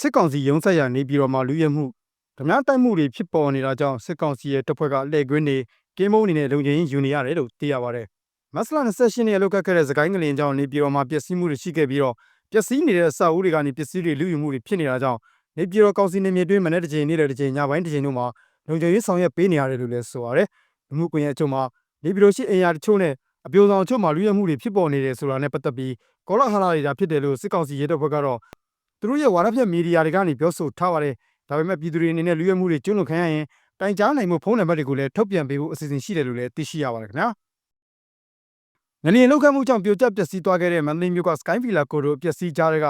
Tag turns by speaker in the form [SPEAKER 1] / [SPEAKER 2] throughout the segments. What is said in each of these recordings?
[SPEAKER 1] စစ်ကောင်စီရုံးဆက်ရနေပြည်တော်မှာလူရဲမှုဓမြတိုက်မှုတွေဖြစ်ပေါ်နေတာကြောင့်စစ်ကောင်စီရဲ့တပ်ဖွဲ့ကလှည့်ကွင်းတွေကင်းမုန်းအနေနဲ့လုံခြုံရေးယူနေရတယ်လို့သိရပါတယ်။မတ်လ28ရက်နေ့လောက်ကခဲ့တဲ့စကိုင်းကလင်ကြောင့်နေပြည်တော်မှာပျက်စီးမှုတွေရှိခဲ့ပြီးတော့ပျက်စီးနေတဲ့အဆောက်အဦတွေကနေပစ္စည်းတွေလူယူမှုတွေဖြစ်နေတာကြောင့်နေပြည်တော်ကောင်စီနေမြေတွင်းမနေ့တစ်ချိန်နေ့တစ်ချိန်ညပိုင်းတစ်ချိန်တို့မှာလုံခြုံရေးဆောင်ရွက်ပေးနေရတယ်လို့လည်းဆိုပါတယ်။လူမှုကွန်ရက်အချို့မှာနေပြည်တော်ရှိအင်အားတချို့နဲ့အပြိုဆောင်အချို့မှာလူရဲမှုတွေဖြစ်ပေါ်နေတယ်ဆိုတာနဲ့ပတ်သက်ပြီးကောလာဟလာတွေဒါဖြစ်တယ်လို့စစ်ကောင်စီရဲတပ်ဖွဲ့ကတော့ သူတို့ရဲ့ဝါဒဖြန့်မီဒီယာတွေကနေပြောဆိုထားပါတယ်။ဒါပေမဲ့ပြည်သူတွေအနေနဲ့လူရဲမှုတွေကျွလွန်ခံရရင်တိုင်ကြားနိုင်မှုဖုန်းနံပါတ်တွေကိုလည်းထုတ်ပြန်ပေးဖို့အစီအစဉ်ရှိတယ်လို့လည်းသိရှိရပါတယ်ခင်ဗျာ။ငလျင်လောက်ခတ်မှုကြောင့်ပြိုကျပျက်စီးသွားခဲ့တဲ့မန္တလေးမြို့က Sky Villa ကိုတို့ပျက်စီးကြတဲ့က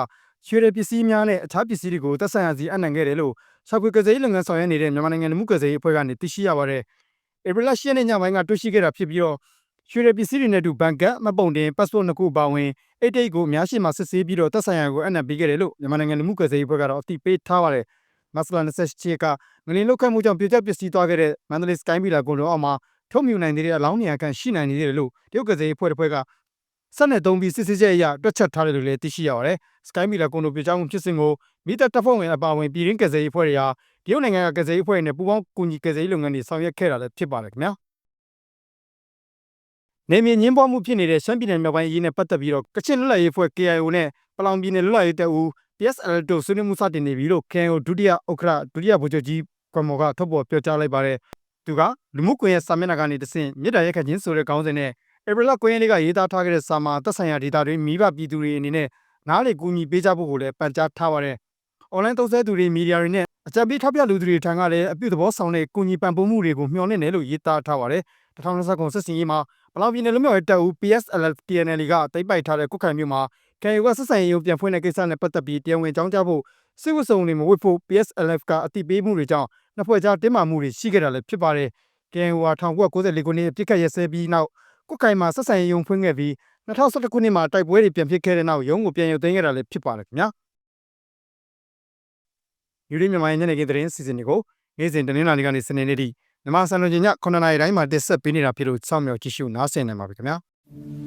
[SPEAKER 1] ရွှေရပစ္စည်းများနဲ့အခြားပစ္စည်းတွေကိုသက်ဆိုင်ရာစီအနှံခဲ့တယ်လို့ဆောက်ခွေကစားရေးလုပ်ငန်းဆောင်ရွက်နေတဲ့မြန်မာနိုင်ငံလူမှုကစားရေးအဖွဲ့ကနေသိရှိရပါတယ်။ဧပြီလ10ရက်နေ့ညပိုင်းကတွေ့ရှိခဲ့တာဖြစ်ပြီးတော့ ရွှေရပစ္စည်းတွေနဲ့အတူဘဏ်ကတ်မပုံတင် passport နှစ်ခုပါဝင်အိတ်တိတ်ကိုအများရှိမှစစ်ဆေးပြီးတော့သက်ဆိုင်ရာကိုအနှံပေးခဲ့တယ်လို့မြန်မာနိုင်ငံလူမှုကစားရေးအဖွဲ့ကတော့အသိပေးထားပါတယ်။မတ်လ28ရက်ကငလင်လောက်ခတ်မှုကြောင့်ပြိုကျပျက်စီးသွားခဲ့တဲ့မန္တလေး Sky Villa ကိုလုံးအောက်မှာထုံမြူနိုင်သေးတဲ့အလောင်းနေရာကန်ရှိနိုင်နေတယ်လို့တရုတ်ကစားရေးအဖွဲ့တစ်ဖွဲ့ကဆက်နဲ့သုံးပြီးစစ်ဆေးချက်အရတွက်ချက်ထားတယ်လို့လည်းသိရှိရပါတယ်။ Sky Villa ကိုလိုပြိုကျမှုဖြစ်စဉ်ကိုမိသက်တပ်ဖွဲ့ဝင်အပါအဝင်ပြည်ရင်းကစားရေးအဖွဲ့တွေဟာတရုတ်နိုင်ငံကကစားရေးအဖွဲ့တွေနဲ့ပူးပေါင်းကူညီကစားရေးလုပ်ငန်းတွေဆောင်ရွက်ခဲ့တာလည်းဖြစ်ပါတယ်ခင်ဗျာ။ နေမြေညင်းပွားမှုဖြစ်နေတဲ့ရှမ်းပြည်နယ်မြောက်ပိုင်းအရေးနဲ့ပတ်သက်ပြီးတော့ကချင်လွတ်လပ်ရေးအဖွဲ့ KIO နဲ့ပလောင်ပြည်နယ်လွတ်လပ်ရေးတပ်ဦး PSL တို့ဆွေးနွေးမှုစတင်နေပြီလို့ KIO ဒုတိယဥက္ကဋ္ဌဒုတိယဗိုလ်ချုပ်ကြီးကွန်မော်ကထုတ်ပေါ်ပြောကြားလိုက်ပါတယ်။သူကလူမှုကွန်ရက်စာမျက်နှာကနေတဆင့်မြေတားရက်ခတ်ခြင်းဆိုတဲ့ခေါင်းစဉ်နဲ့ဧပြီလ9ရက်နေ့ကရေးသားထားခဲ့တဲ့စာမှာသက်ဆိုင်ရာဒေတာတွေမိဘပြည်သူတွေအနေနဲ့နားလေကူညီပေးကြဖို့ကိုလည်းပန်ကြားထားပါတယ်။ online သုံးစွဲသူတွေမီဒီယာတွေနဲ့အကြံပေးထောက်ပြလူသူတွေထံကလည်းအပြုသဘောဆောင်တဲ့ကူညီပံ့ပိုးမှုတွေကိုမျှော်လင့်တယ်လို့ရေးသားထားပါတယ်။ 2029စစ်စင်ရေးမှာပလောင်ပြည်နယ်လူမျိုးရေးတပ်ဦး PSLF TNL ကတိတ်ပိုက်ထားတဲ့ကုတ်ခိုင်မြို့မှာ KNU ကဆက်ဆံရေးရုံးပြန်ဖွင့်တဲ့ကိစ္စနဲ့ပတ်သက်ပြီးတရားဝင်ကြောင်းကြားဖို့စစ်ဝတ်စုံတွေမဝတ်ဖို့ PSLF ကအတိပေးမှုတွေကြောင့်နှစ်ဖွဲ့ကြားတင်းမာမှုတွေရှိခဲ့တာလည်းဖြစ်ပါတယ်။ KNU ဟာ1994ခုနှစ်ပြစ်ခတ်ရစဲပြီးနောက်ကုတ်ခိုင်မှာဆက်ဆံရေးရုံးဖွင့်ခဲ့ပြီး2011ခုနှစ်မှာတိုက်ပွဲတွေပြန်ဖြစ်ခဲ့တဲ့နောက်ရုံးကိုပြန်ရုပ်သိမ်းခဲ့တာလည်းဖြစ်ပါတယ်ခင်ဗျာ။ယူရီမြန်မာရဲ့ညနေခင်းသတင်းစီစဉ်တွေကိုနေ့စဉ်တနင်္လာနေ့ကနေစနေနေ့ထိ မြန်မာစံတော်ချိန်ည9:00နာရီတိုင်းမှာတင်ဆက်ပေးနေတာဖြစ်လို့စောင့်မျှော်ကြည့်ရှုနားဆင်နိုင်ပါပြီခင်ဗျာ။